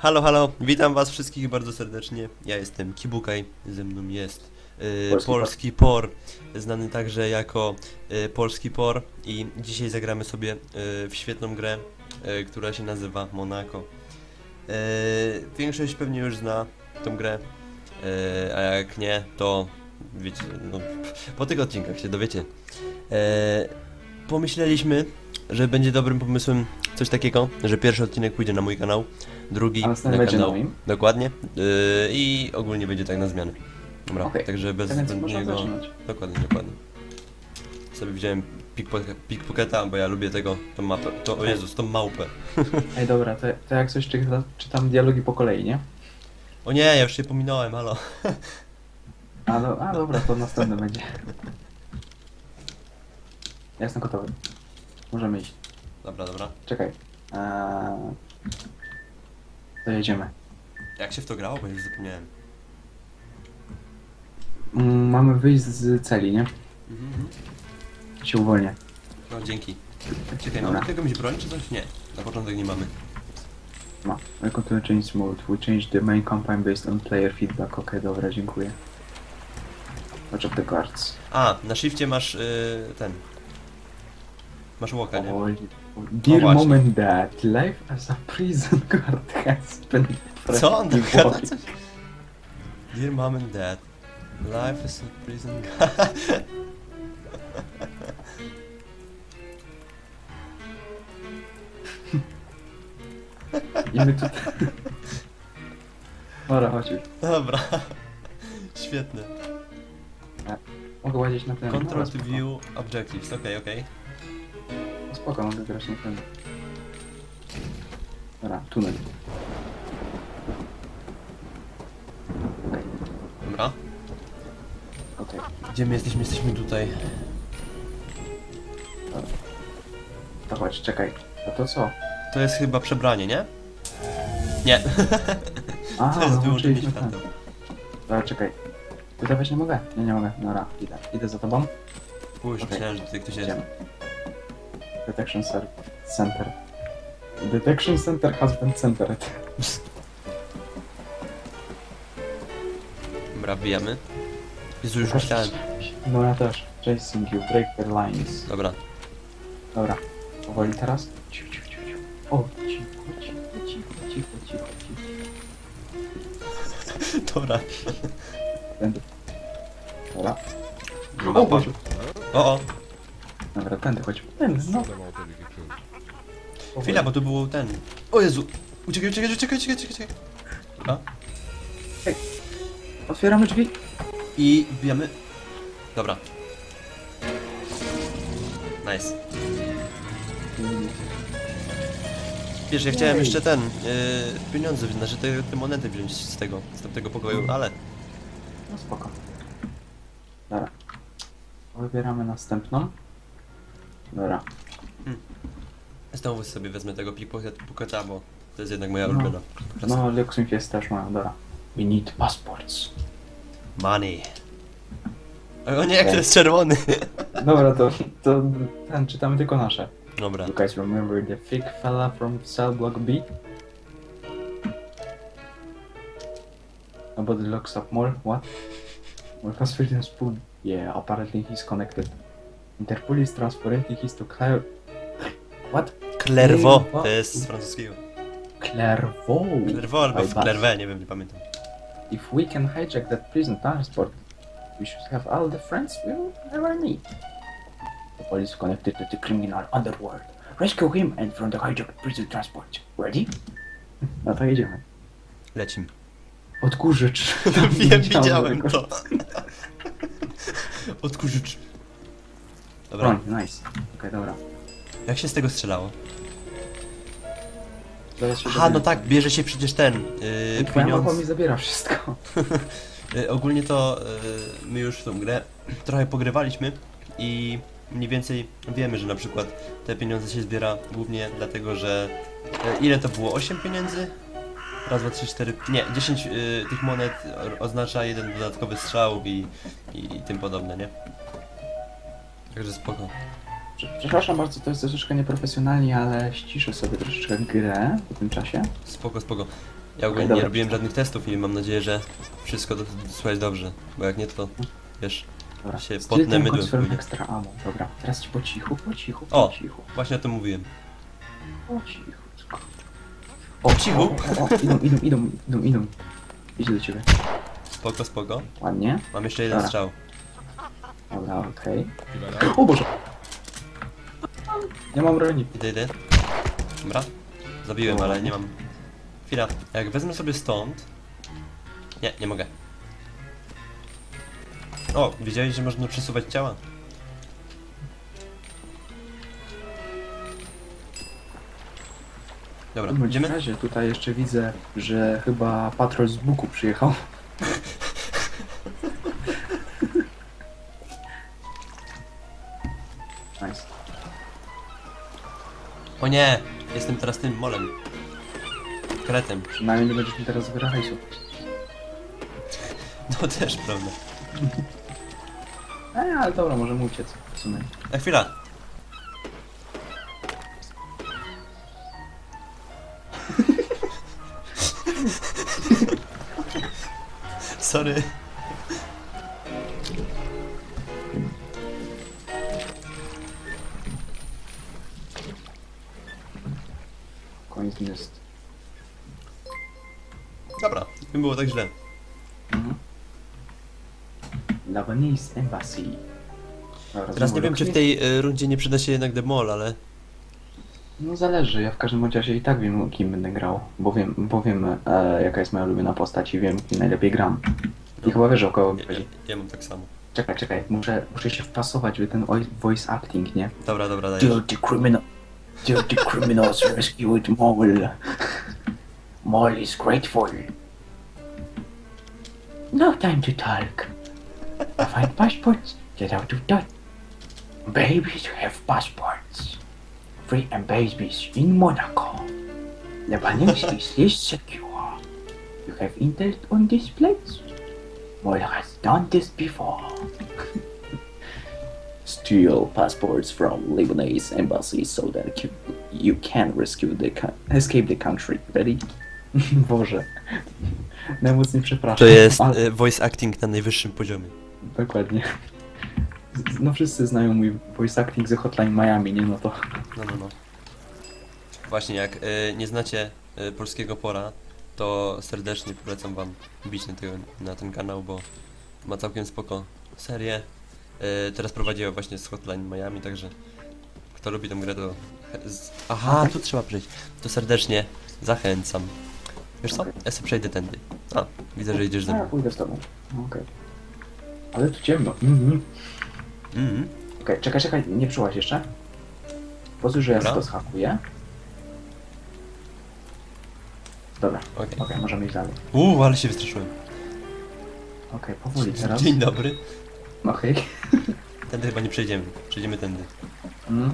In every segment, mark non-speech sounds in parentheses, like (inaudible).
Halo, halo, witam was wszystkich bardzo serdecznie. Ja jestem Kibukaj, ze mną jest y, Polski Polski, Por, znany także jako y, Polski Por i dzisiaj zagramy sobie y, w świetną grę, y, która się nazywa Monaco. Y, większość pewnie już zna tą grę, y, a jak nie, to wiecie, no, po tych odcinkach się dowiecie. Y, pomyśleliśmy, że będzie dobrym pomysłem coś takiego, że pierwszy odcinek pójdzie na mój kanał, drugi A następny na będzie na kanał. moim? Dokładnie. Yy, I ogólnie będzie tak na zmianę. Dobra, Okej. także bez Tak więc można zbędnego... zaczynać. Dokładnie, dokładnie. Sobie pickpocket- pickpocketa, bo ja lubię tego, tą mapę, to, o Jezus, tą małpę. (laughs) Ej, dobra, to, to jak coś czyta, czytam dialogi po kolei, nie? O nie, ja już się pominąłem, halo. A, do, a dobra, to następny będzie. Ja jestem gotowy. Możemy iść. Dobra, dobra. Czekaj. Eee... To jedziemy. Jak się w to grało, bo już zapomniałem. Mm, mamy wyjść z celi, nie? Mhm, mhm. Się uwolnię. No, dzięki. Czekaj, Dobra. mamy jakąś broń czy coś? Nie, na początek nie mamy. Ma. Welcome to the change mode. We changed the main campaign based on player feedback. Okej, dobra, dziękuję. Watch of the guards. A, na shifcie masz yy, ten. Masz łoka, nie? Dear właśnie. mom and dad, life as a prison guard has been Co on tam pretty gada? Dear mom and dad, life is a prison. I my tutaj... Dobra, chodź już. Dobra. Świetne. Mogę łazić na ten... Control to view objectives. Okej, okej. Spoko, mogę grać na ten. Dobra, tunel. Dobra. okej. Gdzie my jesteśmy? Jesteśmy tutaj. To chodź, czekaj. A to co? To jest chyba przebranie, nie? Nie. A, (laughs) To jest no, wyłączenie ten. światła. Dobra, czekaj. Wydawać nie mogę? Nie, nie mogę. Dobra, idę. Idę za tobą. Pójdź, Okej. myślałem, że tutaj ktoś jest. Idziemy. Detection Center. Detection Center has been centered. Dobra, wbijamy. Jezu, już myślałem. No ja też. Chasing you, break the lines. Dobra. Dobra. Powoli teraz. Ciu, ciu, ciu, ciu. O, cicho, cicho, cicho, cicho, cicho, cicho. (laughs) Dobra. Tędy. Dobra. O. Boże. O, o. Dobra, tędy chodź. Tędy, no. Chwila, bo tu był ten. O Jezu. Uciekaj, uciekaj, uciekaj, uciekaj, uciekaj. Dobra. Otwieramy drzwi. I wbijamy. Dobra. Nice. Wiesz, ja chciałem Jej. jeszcze ten, yy, pieniądze, znaczy te, te monety wziąć z tego, z tamtego pokoju, ale No spoko. Dobra. Wybieramy następną. Dobra. znowu sobie wezmę tego pickpocketa, bo to jest jednak moja No. ulubiona. No, Luxing jest też ma. Dobra. We need passports. Money. O nie, jak to jest czerwony. Dobra, to, (laughs) to ten, czytamy tylko nasze. Dobra. You guys remember the thick fella from cell block B? Nobody looks up more? What? More password in spoon. Yeah, apparently he's connected. Interpol is transferring his to Claire... What? Clairvaux. to jest z francuskiego. Clairvaux! Clairvaux albo w Clairvaux, nie wiem, nie pamiętam. If we can hijack that prison transport, we should have all the friends we'll ever need. The police connected to the criminal underworld. Rescue him and from the hijacked prison transport. Ready? No to jedziemy. Lecim. Odkurzacz. (laughs) Wiem, widziałem to. (laughs) Odkurzacz. Dobra. Broń, nice. Okej, dobra. Jak się z tego strzelało? Zaraz się Aha, no tak, bierze się przecież ten yy, Twoja mapa pieniądz. mi zabiera wszystko. (laughs) Y, ogólnie to y, my już w tą grę trochę pogrywaliśmy i mniej więcej wiemy, że na przykład te pieniądze się zbiera głównie dlatego, że y, ile to było? 8 pieniędzy? Raz, dwa, trzy, cztery, nie, 10 y, tych monet o- oznacza jeden dodatkowy strzał i, i, i tym podobne, nie? Także spoko. Przepraszam bardzo, to jest troszeczkę nieprofesjonalnie, ale ściszę sobie troszeczkę grę w tym czasie. Spoko, spoko. Ja ogólnie nie Dobra. robiłem żadnych testów i mam nadzieję, że wszystko do, słuchać dobrze, bo jak nie to, wiesz, Dobra. Się potnę mydłem confirm później. extra ammo. Dobra, teraz ci po cichu, po cichu, O! po cichu, właśnie o tym mówiłem. po cichu. Po cichu? O, o, o, idą, idą, idą, idą, idą. Idzie do ciebie. Spoko, spoko. Ładnie. Mam jeszcze jeden Dobra. strzał. Dobra, okej. O Boże! Nie mam broni. Idę, idę. Dobra. Zabiłem, ale nie mam... Chwila. Jak wezmę sobie stąd... Nie, nie mogę. O, widziałeś, że można przesuwać ciała? Dobra, W idziemy? razie tutaj jeszcze widzę, że chyba patrol z Buku przyjechał. (laughs) nice. O nie! Jestem teraz tym molem. Kretem. Przynajmniej nie będziesz mi teraz zbierał hajsu. (laughs) No też prawda. Ej, ale dobra, możemy uciec w sumie. A chwila. (laughs) Sorry. Koniec jest. Dobra, nie było tak źle. Mhm. Lebanese Embassy. Dobra, Teraz znowu nie wiem, czy w tej y, rundzie nie przyda się jednak demol, ale... No zależy, ja w każdym bądź razie i tak wiem kim będę grał, bo wiem, bo wiem e, jaka jest moja ulubiona postać i wiem kim najlepiej gram. I chyba wiesz o kogo mi Ja, ja, chodzi. ja mam tak samo. Czekaj, czekaj, muszę, muszę się wpasować w ten oi- voice acting, nie? Dobra, dobra, dajesz. Dirty criminal, dirty criminals rescued Mole. Mole is grateful. No time to talk. I Find passports, get out of Dutch. Babies have passports. Free and babies in Monaco. Lebanese (laughs) is less secure. You have interest on this place? Mole has done this before. (laughs) Steal passports from Lebanese embassy so that you, you can rescue the escape the country. Ready? (laughs) Boże. Najmocniej przepraszam. To jest ale- y, voice acting na najwyższym poziomie. Dokładnie. Z- No wszyscy znają mój voice acting ze Hotline Miami, nie? No to... No, no, no. Właśnie, jak y, nie znacie y, polskiego pora, to serdecznie polecam wam bić na, tego, na ten kanał, bo ma całkiem spoko serię. Y, teraz prowadzi ją właśnie z Hotline Miami, także kto lubi tę grę, to... z- Aha, tu trzeba przejść. To serdecznie zachęcam. Wiesz co? Ja sobie przejdę tędy. A, widzę, że idziesz ze A, ja mną. pójdę z tobą. No, Okej. Ale tu ciemno. Mhm. Mhm. Okej, czekaj, czekaj, nie przyłaś jeszcze? Pozwól, że ja Dobra. to schakuję. Dobra, Okej. okej, możemy iść dalej. Uuu, ale się wystraszyłem. Okej, powoli (laughs) teraz. Dzień dobry. Okej. (laughs) Tędy chyba nie przejdziemy. Przejdziemy tędy. Mm.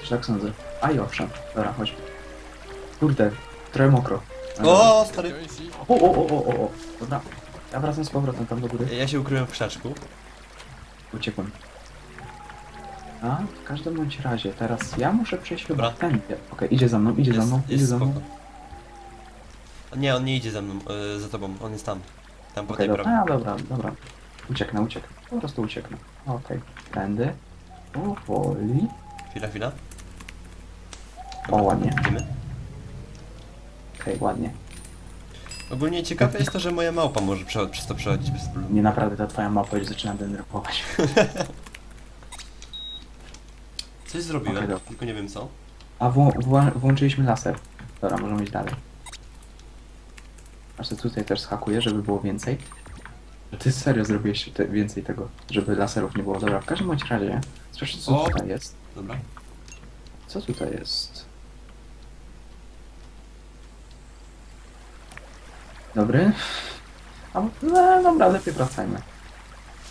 Też tak sądzę. A i owszem. Dobra, chodź. Kurde, trochę mokro. O, stary! O, o, o, o, o, o. Dobra. Ja wracam z powrotem tam do góry. Ja się ukryłem w krzaczku. Uciekłem. A, w każdym bądź razie, teraz ja muszę przejść chyba Dobra. tędy. Okej, idzie za mną, idzie za mną, idzie za mną. Nie, on nie idzie za mną, e, za tobą, on jest tam. Tam po Okej, tej dobra, prawej. a, dobra, dobra. Ucieknę, ucieknę. Po prostu ucieknę. Okej, tędy. Powoli. Chwila, chwila. O, ładnie. Idziemy. Okej, ładnie. Ogólnie ciekawe jest to, że moja małpa może przecho- przez to przechodzić bez problemu. Nie naprawdę ta twoja mapa już zaczyna denerwować. (laughs) Coś zrobiłem, Okej, dobra. tylko nie wiem co. A wło wła włączyliśmy laser. Dobra, możemy iść dalej. Aż to tutaj też schakuję, żeby było więcej. Ty serio zrobiłeś te więcej tego, żeby laserów nie było. Dobra, w każdym bądź razie. Słyszę co O! tutaj jest. Dobra. Co tutaj jest? Dobry. A, no, dobra, lepiej wracajmy.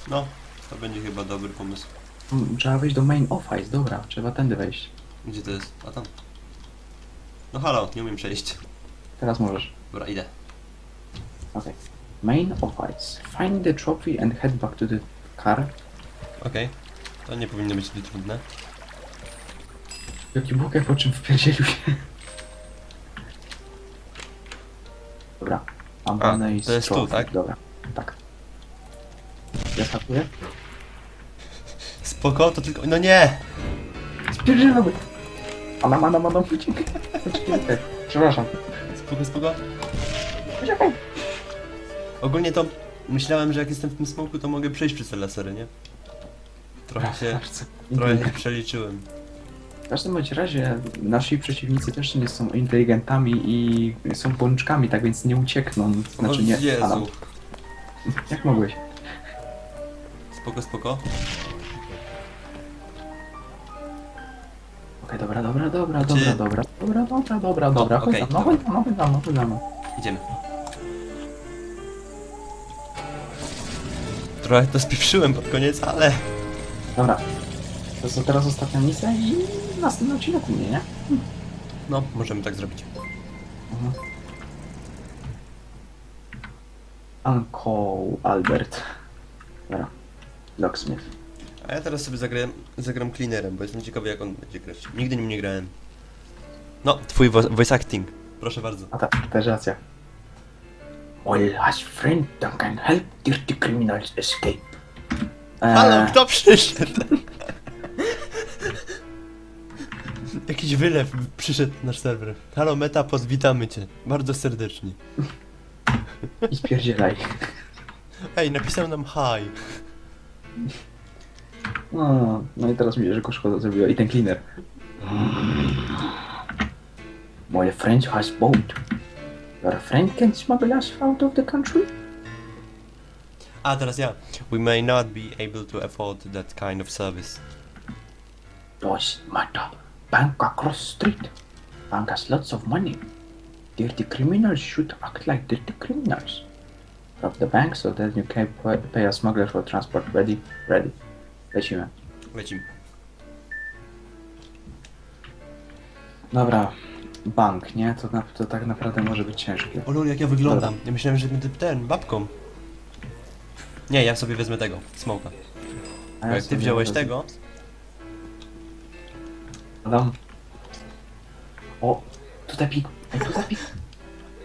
No, to będzie chyba dobry pomysł. Mm, Trzeba wejść do main office, dobra, trzeba tędy wejść. Gdzie to jest? A tam. No halo, nie umiem przejść. Teraz możesz. Dobra, idę. Okay. Main office. Find the trophy and head back to the car. Okej. To nie powinno być zbyt trudne. Jaki bukę po czym wpierdzielił się. Dobra. Ambone i to jest tu, tak? Dobra, tak. Ja skakuję? (laughs) Spoko, to tylko... No nie! Spierdzielamy! Adam, Adam, Adam, uciekaj. Uciekaj. Przepraszam. Spoko, spoko. Uciekaj. Ogólnie to myślałem, że jak jestem w tym smoku, to mogę przejść przez te lasery, nie? Trochę się... Trochę się przeliczyłem. W każdym bądź razie nasi przeciwnicy też nie są inteligentami i są pączkami, tak więc nie uciekną. Znaczy o nie. Jezu. Adam, jak mogłeś? Spoko, spoko. Okej, dobra, dobra, dobra, Czy- dobra, dobra, dobra, dobra, dobra, dobra, chodź okej, tam, no dobra. chodź tam, no chodź tam, no chodź tam. Idziemy. Trochę to spieprzyłem pod koniec, ale... Dobra. To jest teraz ostatnia misja i następny odcinek u mnie, nie? No, możemy tak zrobić. Mhm. Uncle Albert. Dobra. Locksmith. A ja teraz sobie zagram, zagram cleanerem, bo jestem ciekawy jak on będzie grać. Nigdy nim nie grałem. No, twój vo voice acting. Proszę bardzo. A ta, też racja. My last friend that can help dirty criminals escape. Halo, kto przyszedł? Jakiś wylew przyszedł na nasz serwer. Halo Metapod, witamy cię. Bardzo serdecznie. I spierdzielaj. Ej, napisał nam hi. No, no i teraz mi że szkoda zrobiła. I ten cleaner. My friend has boat. Your friend can smuggle us out of the country? A, teraz ja. We may not be able to afford that kind of service. Doesn't matter. Bank across street. Bank has lots of money. Dirty criminals should act like dirty criminals. Rob the bank so that you can pay, pay a smuggler for transport. Ready? Ready. Lecimy. Lecimy. Dobra. Bank, nie? To, na, to tak naprawdę może być ciężkie. O lol, jak ja wyglądam. Ja myślałem, że będę ten, babką. Nie, ja sobie wezmę tego, smoka. A Bo jak ty sobie wziąłeś wezmę- tego, Adam. O, tutaj pik. Ej, tutaj pik.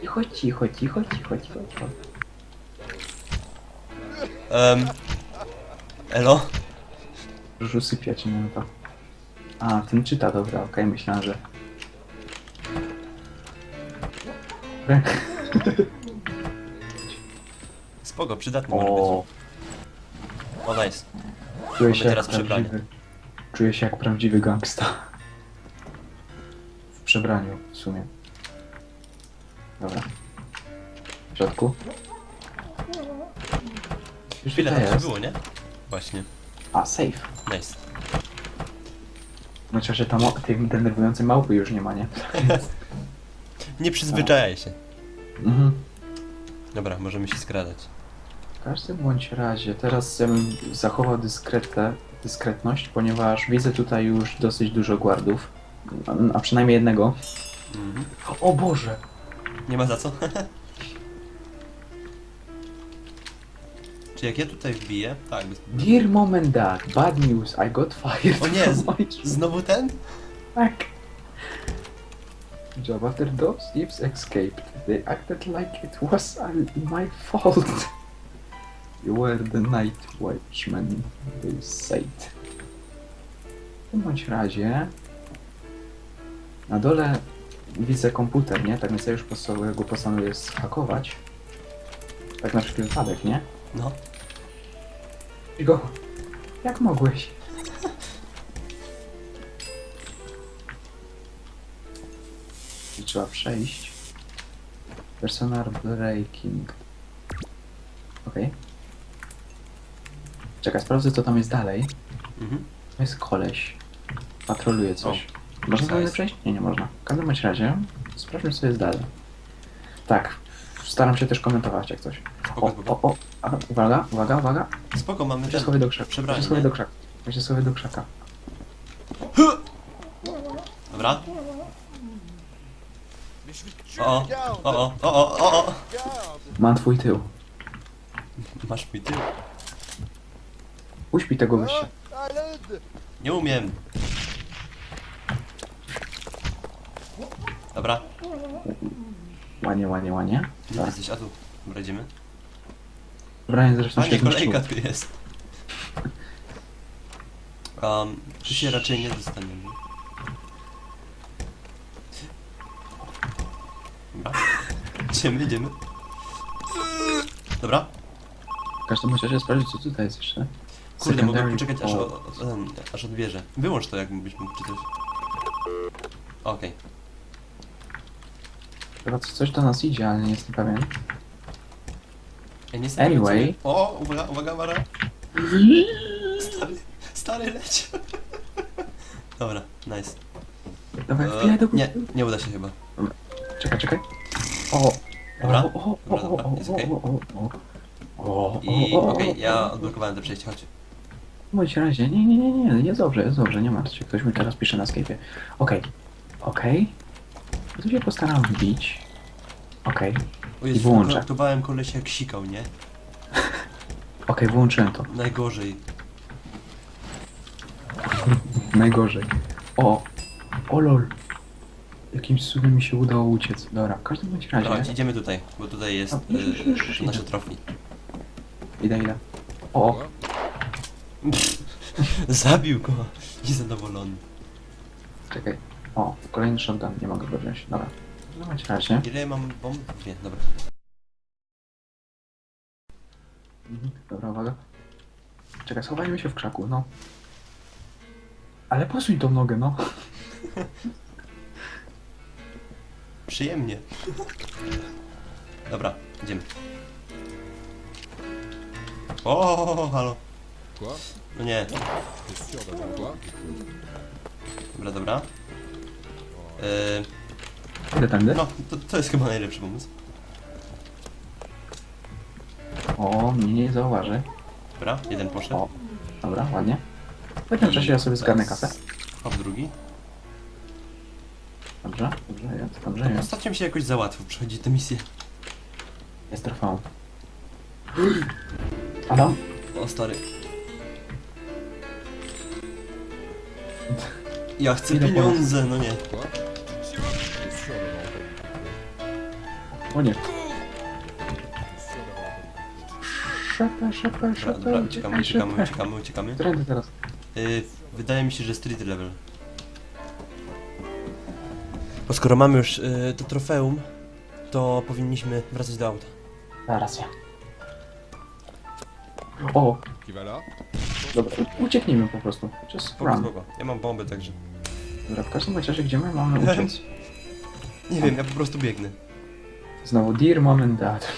Cicho, cicho, cicho, cicho, cicho, cicho. um, Elo? Już usypiać, nie to. A, ten czyta, dobra, okej, myślałem, że... Spoko, przydatny może być. O, O, nice. czuję się jak teraz przebranie. prawdziwy... Czuję się jak prawdziwy gangsta. W przebraniu, w sumie. Dobra. W środku. Już Chwilę tutaj tam jest. było, nie? Właśnie. A, safe. Nice. Chociaż że tam o- tej denerwującej małpy już nie ma, nie? (laughs) Nie przyzwyczajaj się. Mhm. Dobra, możemy się skradać. W każdym bądź razie, teraz ja bym zachował dyskretę, dyskretność, ponieważ widzę tutaj już dosyć dużo guardów. A, a przynajmniej jednego. Mhm. O Boże! Nie ma za co? (laughs) Czy jak ja tutaj wbiję? Tak. bez- Dear mom and dad, bad news, I got fired O nie, from z- (laughs) my. Znowu ten? Tak. Those thieves escaped. They acted like it was all my fault. You were the night watchman, they said. W tym bądź razie na dole widzę komputer, nie? Tak więc ja już postanowię go postanowię zhakować. Tak na wszelki wypadek, nie? No. I go. Jak mogłeś? Trzeba przejść. Personal breaking. Okej. Czekaj, sprawdzę co tam jest dalej. Mhm. To jest koleś. Patroluje coś. O, można dalej przejść? Nie, nie można. W każdym bądź razie sprawdźmy co jest dalej. Tak. Staram się też komentować jak coś. Spoko, O, spoko. o, o. A, uwaga, uwaga, uwaga. Spoko, mamy ten. schowaj do krzaka. Ja Przebranie, do się schowaj do krzaka. Dobra. O, o, o, o, o, o, o. Mam twój tył. Masz mój tył. Uśpij tego gościa. Nie umiem. Dobra. Ładnie, ładnie, ładnie. Gdzie Tak. jesteś? A tu. Dobra, idziemy. Brian zresztą A nie, się kolejka tu jest. Um, tu się raczej nie dostaniemy. Dobra. Idziemy, idziemy. Dobra. W każdym razie sprawdzić co tutaj jest jeszcze. Kurde, mogę Secondary poczekać aż, o, o, ten, aż odbierze. Wyłącz to, jakbyś mógł czy coś. Okej. Chyba co- coś do nas idzie, ale nie jestem pewien. Ja nie jestem Anyway. pewien, co- O, uwaga, uwaga, Mara. Stary, stary leć. (laughs) Dobra, nice. Dawaj, E, wbijaj do góry. nie, nie uda się chyba. Czekaj, czekaj. O! Dobra. O, o, o, Dobra, o, dobra, o, jest o, okej. o, o, o. O, I o, o, okej, o, ja o. odblokowałem to przejście, chodź. W bądź razie, nie, nie, nie, nie, jest dobrze, jest dobrze, nie martw się, ktoś mi teraz pisze na Skype'ie. Okej, okej. Tu się postaram wbić. Okej, O Jezu, wyłączę. kontaktowałem kolesia jak sikał, nie? (laughs) okej, wyłączyłem to. Najgorzej. Najgorzej. O, o lol. Jakimś cudem mi się udało uciec. Dobra, w każdym bądź Dobra, chodź, razie. idziemy tutaj, bo tutaj jest A, już, już, już, y, idę. nasze trofii. Idę, idę. O, (laughs) Zabił go. Niezadowolony. czekaj. O, kolejny shotgun, nie mogę go wziąć. Dobra. No bądź razie. Ile mam bomb? Dwie, dobra. Mhm, Dobra, uwaga. Czekaj, schowajmy się w krzaku, no. Ale posuń tą nogę, no. (laughs) Przyjemnie. Dobra, idziemy. O, halo. No nie, dobra, dobra. Yy, Idę tędy. no, to, to jest chyba najlepszy pomysł. O, mnie nie zauważy. Dobra, jeden poszedł. O, dobra, ładnie. W tym czasie ja sobie zgarnę kasę. Hop, drugi. Dobrze, dobrze jest. Ostatnio mi się jakoś załatwił przechodzić tę misję. Jest trofeum. (gasps) Adam? O, stary. Ja chcę Idę pieniądze, no nie. O nie. Szepę, szepę, Dobra, dobra, uciekamy, uciekamy, uciekamy, uciekamy. Trendy teraz. Yy, wydaje mi się, że street level. Bo skoro mamy już yy, to trofeum, to powinniśmy wracać do auta. Da, racja. O, là dobra, ucieknijmy po prostu. Just Spoko, run. spoko. Ja mam bombę, także... Dobra, w każdym razie gdzie my mamy (laughs) uciec? Nie wiem, ja po prostu biegnę. Znowu Dear Mom and Dad.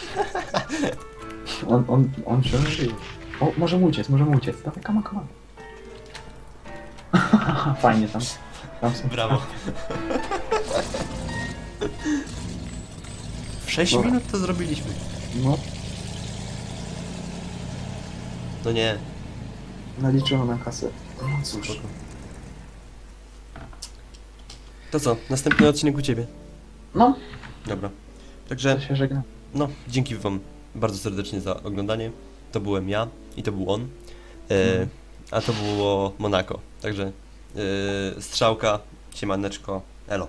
(laughs) On, on, on się żyje. O, możemy uciec, możemy uciec. Dawaj, kama, (laughs) kama. Fajnie tam. Tam są. Brawo. W 6 Dobra. minut to zrobiliśmy. No, No nie. naliczono na kasę. No cóż. Spoko. To co? Następny odcinek u ciebie. No, Dobra. Także, to się żegna. no, dzięki wam bardzo serdecznie za oglądanie. To byłem ja i to był on. E, Mhm. a to było Monako. Także e, strzałka, siemaneczko, elo.